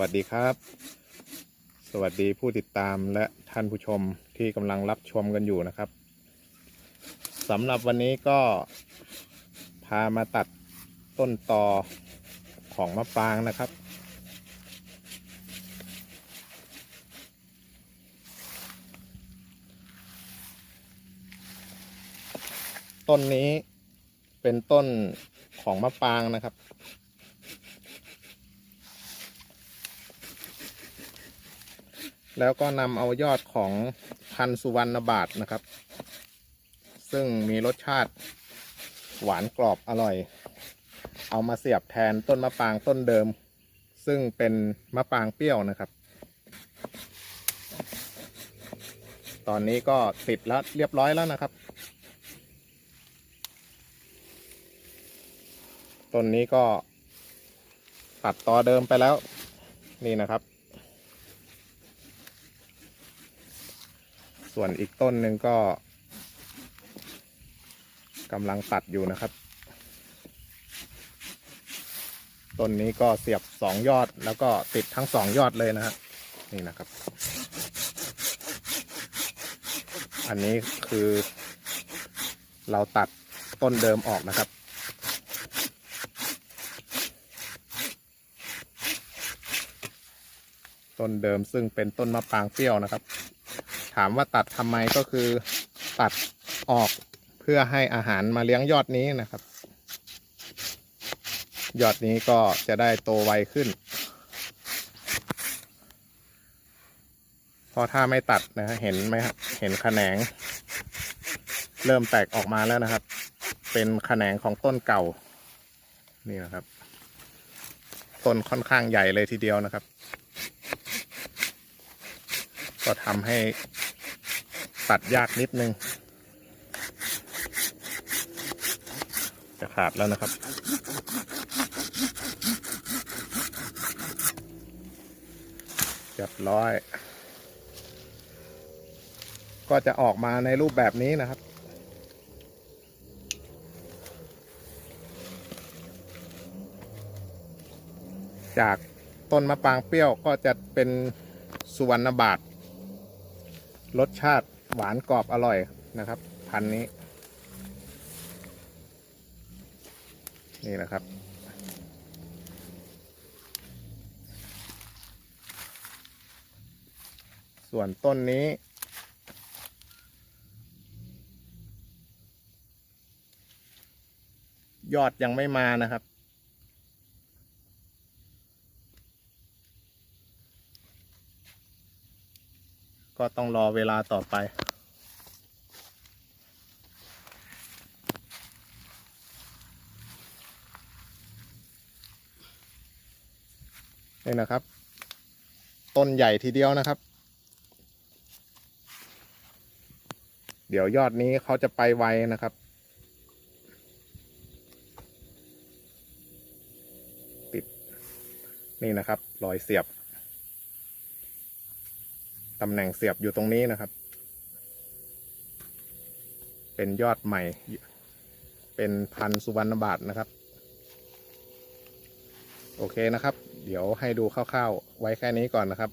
วัสดีครับ สวัสดีผู้ติดตามและท่านผู้ชมที่กำลังรับชมกันอยู่นะครับสำหรับวันนี้ก็พามาตัดต้นตอของมะปรางนะครับ ต้นนี้เป็นต้นของมะปรางนะครับ แล้วก็นำเอายอดของพันสุวรรณบาทนะครับ ซึ่งมีรสชาติหวานกรอบอร่อย เอามาเสียบแทนต้นมะปรางต้นเดิม ซึ่งเป็นมะปรางเปรี้ยวนะครับ ตอนนี้ก็ติดแล้วเรียบร้อยแล้วนะครับ ต้นนี้ก็ตัดตอเดิมไปแล้วนี่นะครับ ส่วนอีกต้นหนึ่งก็กำลังตัดอยู่นะครับ ต้นนี้ก็เสียบสองยอดแล้วก็ติดทั้งสองยอดเลยนะฮะนี่นะครับ อันนี้คือเราตัดต้นเดิมออกนะครับ ต้นเดิมซึ่งเป็นต้นมะปรางเปรี้ยวนะครับ ถามว่าตัดทำไมก็คือตัดออกเพื่อให้อาหารมาเลี้ยงยอดนี้นะครับ ยอดนี้ก็จะได้โตไวขึ้นเพราะถ้าไม่ตัดนะฮะเห็นไหมครับเห็นแขนง เริ่มแตกออกมาแล้วนะครับ เป็นแขนงของต้นเก่า นี่นะครับ ต้นค่อนข้างใหญ่เลยทีเดียวนะครับ ก็ทำให้ตัดยากนิดนึง จะขาดแล้วนะครับเรียบร้อย ก็จะออกมาในรูปแบบนี้นะครับจากต้นมะปรางเปรี้ยวก็จะเป็นสุวรรณบาท รสชาติหวานกรอบอร่อยนะครับ พันนี้ นี่นะครับ ส่วนต้นนี้ ยอดยังไม่มานะครับ ก็ต้องรอเวลาต่อไปนี่นะครับ ต้นใหญ่ทีเดียวนะครับ เดี๋ยวยอดนี้เขาจะไปไวนะครับ ติด นี่นะครับ รอยเสียบ ตำแหน่งเสียบอยู่ตรงนี้นะครับ เป็นยอดใหม่ เป็นพันสุวรรณบาทนะครับ โอเคนะครับ เดี๋ยวให้ดูคร่าวๆ ไว้แค่นี้ก่อนนะครับ